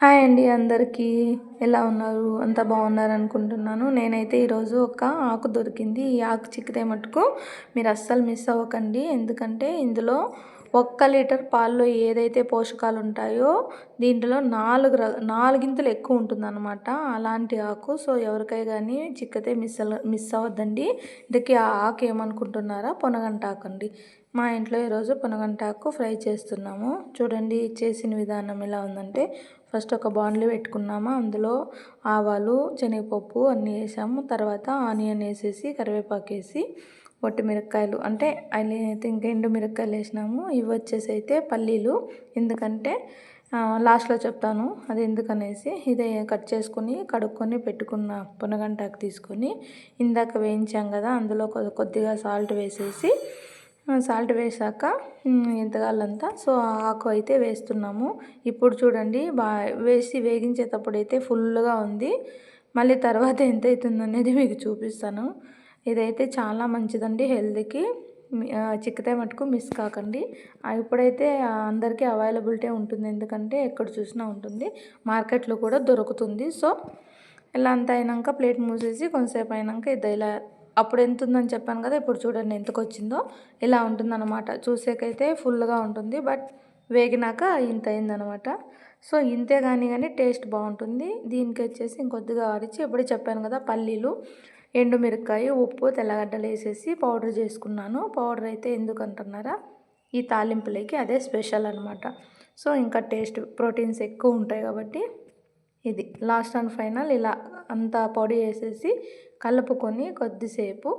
Hi అండి అందరికీ. ఎలా ఉన్నారు? అంతా బాగున్నారు అనుకుంటున్నాను. నేనైతే ఈరోజు ఒక ఆకు దొరికింది. ఈ ఆకు చిక్కితే మటుకు మీరు అస్సలు మిస్ అవ్వకండి. ఎందుకంటే ఇందులో ఒక్క లీటర్ పాల్లో ఏదైతే పోషకాలు ఉంటాయో దీంట్లో నాలుగు ర నాలుగింతలు ఎక్కువ ఉంటుందన్నమాట అలాంటి ఆకు. సో ఎవరికై కానీ చిక్కితే మిస్ మిస్ అవ్వద్దండి. ఇంతకీ ఆ ఆకు ఏమనుకుంటున్నారా? పొనగంట అండి మా ఇంట్లో ఈరోజు పొనగంటాకు ఫ్రై చేస్తున్నాము. చూడండి చేసిన విధానం ఎలా ఉందంటే ఫస్ట్ ఒక బాండ్లు పెట్టుకున్నామా? అందులో ఆవాలు శనగపప్పు అన్నీ వేసాము. తర్వాత ఆనియన్ వేసేసి కరివేపాకు వేసి పొట్టి మిరపకాయలు. అంటే అయితే ఇంకా ఎండు మిరపకాయలు వేసినాము. ఇవి వచ్చేసి అయితే పల్లీలు. ఎందుకంటే లాస్ట్లో చెప్తాను అది ఎందుకనేసి. ఇదే కట్ చేసుకొని కడుక్కొని పెట్టుకున్న పునగంటాకు తీసుకొని ఇందాక వేయించాం కదా అందులో కొద్దిగా సాల్ట్ వేసేసి సాల్ట్ వేసాక ఇంతగాళ్ళంతా. సో ఆకు అయితే వేస్తున్నాము. ఇప్పుడు చూడండి బా వేసి వేగించేటప్పుడు అయితే ఫుల్గా ఉంది. మళ్ళీ తర్వాత ఎంత అవుతుంది అనేది మీకు చూపిస్తాను. ఇదైతే చాలా మంచిదండి హెల్త్కి. చిక్కితే మటుకు మిస్ కాకండి. ఇప్పుడైతే అందరికీ అవైలబిలిటీ ఉంటుంది. ఎందుకంటే ఎక్కడ చూసినా ఉంటుంది. మార్కెట్లో కూడా దొరుకుతుంది. సో ఇలా అంత అయినాక ప్లేట్ మూసేసి కొంతసేపు అయినాక ఇది ఇలా అప్పుడు ఎంత ఉందని చెప్పాను కదా ఇప్పుడు చూడండి ఎంతకు వచ్చిందో ఇలా ఉంటుందన్నమాట. చూసేకైతే ఫుల్గా ఉంటుంది. బట్ వేగినాక ఇంత అయిందనమాట సో ఇంతే కానీ కానీ టేస్ట్ బాగుంటుంది. దీనికి వచ్చేసి ఇంకొద్దిగా ఆడిచి ఎప్పుడు చెప్పాను కదా పల్లీలు. ఎండుమిరకాయ ఉప్పు తెల్లగడ్డలు వేసేసి పౌడర్ చేసుకున్నాను. పౌడర్ అయితే ఎందుకు అంటున్నారా ఈ తాలింపులకి అదే స్పెషల్ అనమాట సో ఇంకా టేస్ట్ ప్రోటీన్స్ ఎక్కువ ఉంటాయి కాబట్టి ఇది. లాస్ట్ అండ్ ఫైనల్ ఇలా అంతా పొడి వేసేసి కలుపుకొని కొద్దిసేపు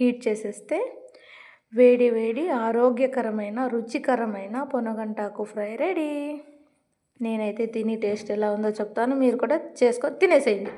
హీట్ చేసేస్తే వేడి వేడి ఆరోగ్యకరమైన రుచికరమైన పొనగంటాకు ఫ్రై రెడీ. నేనైతే తిని టేస్ట్ ఎలా ఉందో చెప్తాను. మీరు కూడా చేసుకొని తినేసేయండి.